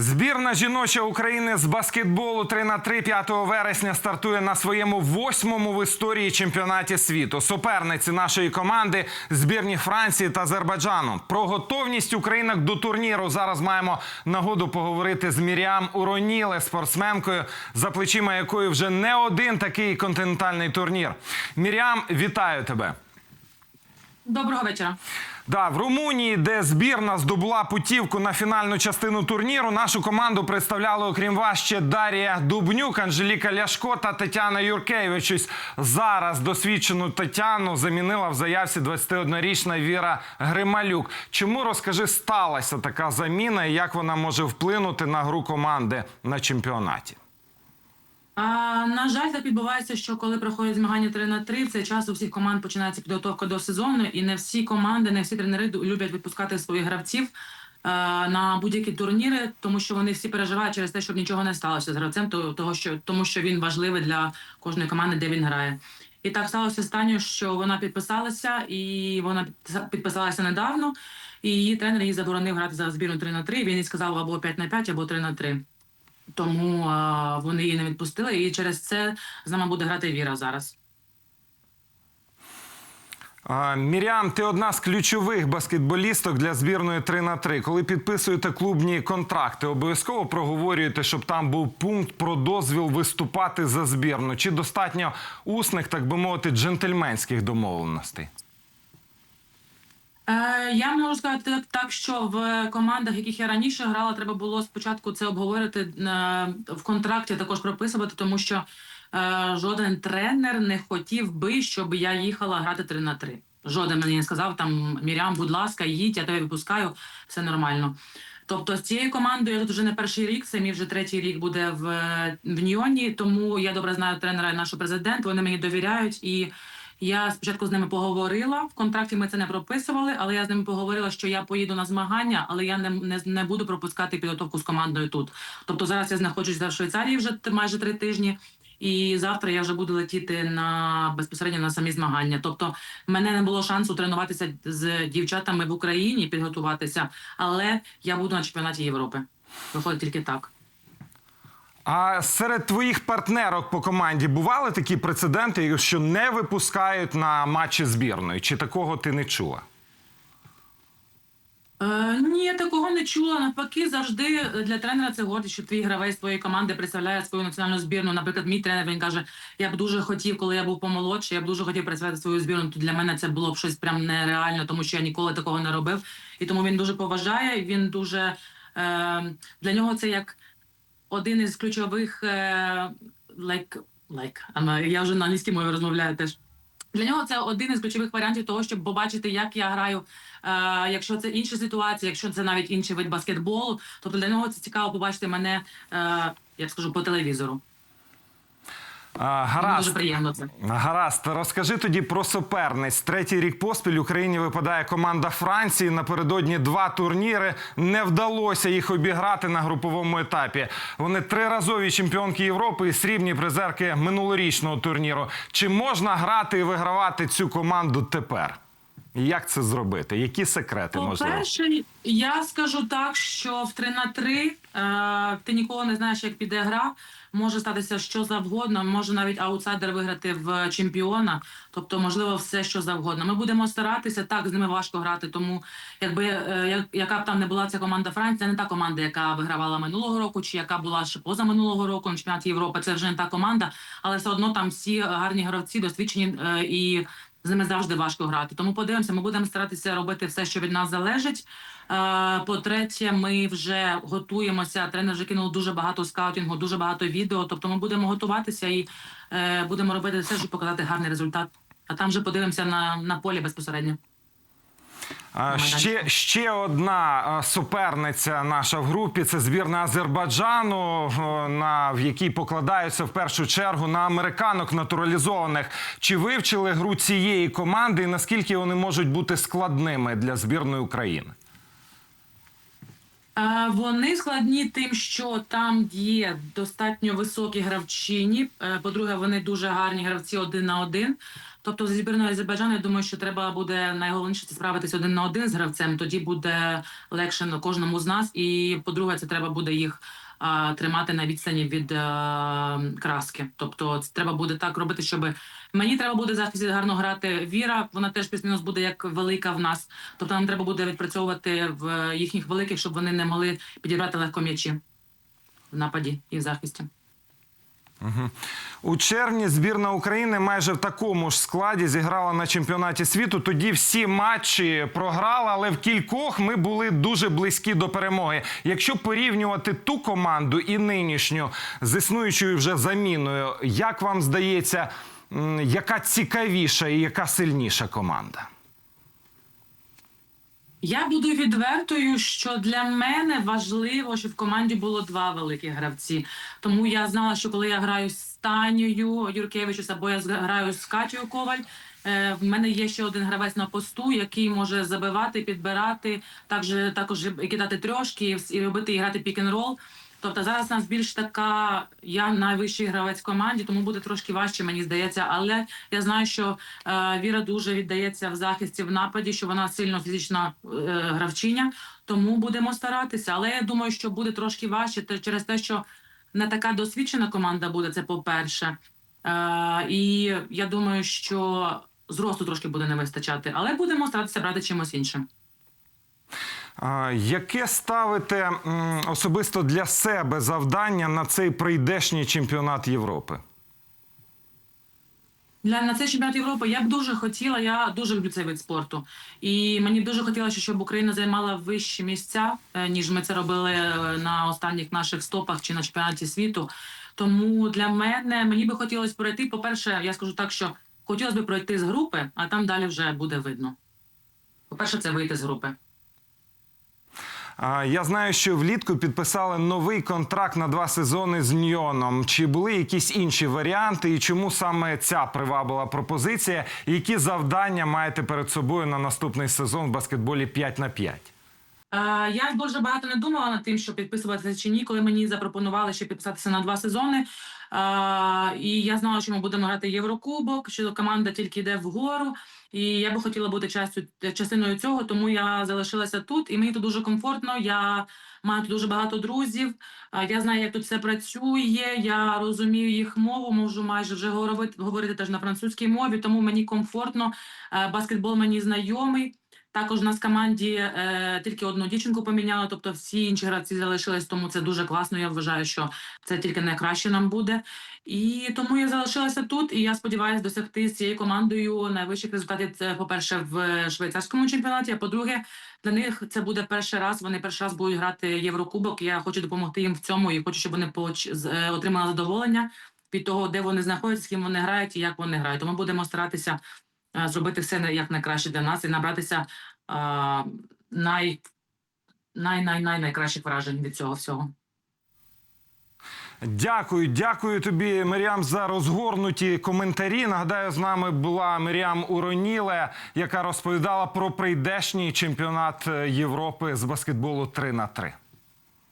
Збірна жіноча України з баскетболу 3 на 3 5 вересня стартує на своєму восьмому в історії чемпіонаті світу. Суперниці нашої команди збірні Франції та Азербайджану. Про готовність українок до турніру зараз маємо нагоду поговорити з Міріам Уроніле, спортсменкою, за плечима якої вже не один такий континентальний турнір. Міріам, вітаю тебе. Доброго вечора. Да, в Румунії, де збірна здобула путівку на фінальну частину турніру, нашу команду представляли, окрім вас, ще Дар'я Дубнюк, Анжеліка Ляшко та Тетяна Юркевич. Ось Зараз досвідчену Тетяну замінила в заявці 21-річна Віра Грималюк. Чому розкажи, сталася така заміна і як вона може вплинути на гру команди на чемпіонаті? А, на жаль, так відбувається, що коли проходять змагання 3 на 3, в цей час у всіх команд починається підготовка до сезону, і не всі команди, не всі тренери люблять відпускати своїх гравців е, на будь-які турніри, тому що вони всі переживають через те, щоб нічого не сталося з гравцем, то- того що тому, що він важливий для кожної команди, де він грає. І так сталося останнє, що вона підписалася, і вона підписалася недавно. І її тренер їй заборонив грати за збірну 3 на 3. Він їй сказав або 5 на 5, або 3 на 3. Тому а, вони її не відпустили, і через це з нами буде грати Віра зараз. А, Мірям, ти одна з ключових баскетболісток для збірної 3 на 3 Коли підписуєте клубні контракти, обов'язково проговорюєте, щоб там був пункт про дозвіл виступати за збірну. Чи достатньо усних, так би мовити, джентльменських домовленостей? Е, я можу сказати так, що в командах, яких я раніше грала, треба було спочатку це обговорити е, в контракті, також прописувати, тому що е, жоден тренер не хотів би, щоб я їхала грати 3 на 3. Жоден мені не сказав там Мірям, будь ласка, їдь, я тебе відпускаю, все нормально. Тобто з цією командою я тут вже не перший рік, це мій вже третій рік буде в, в Ньйоні, тому я добре знаю тренера і нашого президента, вони мені довіряють і. Я спочатку з ними поговорила. В контракті ми це не прописували, але я з ними поговорила, що я поїду на змагання, але я не, не, не буду пропускати підготовку з командою тут. Тобто зараз я знаходжусь в Швейцарії вже майже три тижні, і завтра я вже буду летіти на безпосередньо на самі змагання. Тобто, мене не було шансу тренуватися з дівчатами в Україні, підготуватися, але я буду на чемпіонаті Європи. Виходить тільки так. А серед твоїх партнерок по команді бували такі прецеденти, що не випускають на матчі збірної? Чи такого ти не чула? Е, ні, я такого не чула. Навпаки, завжди для тренера це гордість, що твій гравець твоєї команди представляє свою національну збірну. Наприклад, мій тренер він каже: я б дуже хотів, коли я був помолодший, я б дуже хотів представляти свою збірну. То для мене це було б щось прям нереально, тому що я ніколи такого не робив. І тому він дуже поважає. Він дуже е, для нього це як один із ключових лайк like, like, я вже на англійській мові розмовляю теж. Для нього це один із ключових варіантів того, щоб побачити, як я граю. Е, якщо це інша ситуація, якщо це навіть інший вид баскетболу, тобто для нього це цікаво побачити мене, е, я скажу, по телевізору. Гаразд. дуже приємно це. Гаразд, розкажи тоді про суперниць. Третій рік поспіль Україні випадає команда Франції. Напередодні два турніри. Не вдалося їх обіграти на груповому етапі. Вони триразові чемпіонки Європи і срібні призерки минулорічного турніру. Чи можна грати і вигравати цю команду тепер? Як це зробити? Які секрети можливо? По-перше, я скажу так, що в 3 на 3 е, ти ніколи не знаєш, як піде гра. Може статися що завгодно, може навіть аутсайдер виграти в чемпіона. Тобто, можливо, все що завгодно. Ми будемо старатися. Так, з ними важко грати. Тому, якби е, як- яка б там не була ця команда Франції, це не та команда, яка вигравала минулого року, чи яка була ще поза минулого року на чемпіонаті Європи. Це вже не та команда, але все одно там всі гарні гравці, досвідчені е, і з ними завжди важко грати. Тому подивимося, ми будемо старатися робити все, що від нас залежить. Е, По-третє, ми вже готуємося. Тренер вже кинув дуже багато скаутінгу, дуже багато відео. Тобто ми будемо готуватися і е, будемо робити все, щоб показати гарний результат. А там вже подивимося на, на полі безпосередньо. Ще, ще одна суперниця наша в групі це збірна Азербайджану, на в якій покладаються в першу чергу на американок натуралізованих. Чи вивчили гру цієї команди і наскільки вони можуть бути складними для збірної України? Вони складні тим, що там є достатньо високі гравчині. Е, По-друге, вони дуже гарні гравці один на один. Тобто, зі збірною Азербайджану, я думаю, що треба буде найголовніше це справитися один на один з гравцем. Тоді буде легше на кожному з нас. І по-друге, це треба буде їх тримати на відстані від краски. Тобто, це треба буде так робити, щоб мені треба буде захисті гарно грати. Віра, вона теж плюс-мінус буде як велика в нас. Тобто нам треба буде відпрацьовувати в їхніх великих, щоб вони не могли підібрати легко м'ячі в нападі і в захисті. У червні збірна України майже в такому ж складі зіграла на чемпіонаті світу. Тоді всі матчі програла, але в кількох ми були дуже близькі до перемоги. Якщо порівнювати ту команду і нинішню з існуючою вже заміною, як вам здається, яка цікавіша і яка сильніша команда? Я буду відвертою, що для мене важливо, щоб в команді було два великі гравці. Тому я знала, що коли я граю з Танією Юркевичус або я граю з Катєю Коваль, е, в мене є ще один гравець на посту, який може забивати, підбирати, також, також кидати трьошки і робити і грати пік-н-рол. Тобто зараз у нас більш така, я найвищий гравець в команді, тому буде трошки важче, мені здається. Але я знаю, що е, Віра дуже віддається в захисті в нападі, що вона сильно фізична е, гравчиня, тому будемо старатися. Але я думаю, що буде трошки важче через те, що не така досвідчена команда буде, це по-перше. Е, і я думаю, що зросту трошки буде не вистачати, але будемо старатися брати чимось іншим. Яке ставите особисто для себе завдання на цей прийдешній чемпіонат Європи? Для на цей чемпіонат Європи я б дуже хотіла. Я дуже люблю цей вид спорту, і мені дуже хотілося, щоб Україна займала вищі місця, е, ніж ми це робили е, на останніх наших стопах чи на чемпіонаті світу. Тому для мене мені би хотілося пройти. По перше, я скажу так, що хотілося б пройти з групи, а там далі вже буде видно. По перше, це вийти з групи. Я знаю, що влітку підписали новий контракт на два сезони з Ньйоном. Чи були якісь інші варіанти, і чому саме ця привабила пропозиція? Які завдання маєте перед собою на наступний сезон в баскетболі 5 на 5? Е, Я дуже багато не думала над тим, щоб підписуватися чи ні, коли мені запропонували ще підписатися на два сезони. Е, І я знала, що ми будемо грати Єврокубок, що команда тільки йде вгору. І я би хотіла бути частю, частиною цього, тому я залишилася тут, і мені тут дуже комфортно. Я маю тут дуже багато друзів. Я знаю, як тут все працює. Я розумію їх мову, можу майже вже говорити, говорити теж на французькій мові, тому мені комфортно. Баскетбол мені знайомий. Також у нас в команді е, тільки одну дівчинку поміняли, тобто всі інші гравці залишились, тому це дуже класно. Я вважаю, що це тільки найкраще нам буде. І тому я залишилася тут, і я сподіваюся досягти з цією командою найвищих результатів. Це, по-перше, в швейцарському чемпіонаті. А по-друге, для них це буде перший раз. Вони перший раз будуть грати Єврокубок. Я хочу допомогти їм в цьому і хочу, щоб вони е, отримали задоволення від того, де вони знаходяться, з ким вони грають і як вони грають. Тому будемо старатися зробити все як найкраще для нас і набратися е, най, най, най, най, найкращих вражень від цього всього. Дякую, дякую тобі, Мирям, за розгорнуті коментарі. Нагадаю, з нами була Мирям Уроніле, яка розповідала про прийдешній чемпіонат Європи з баскетболу 3 на 3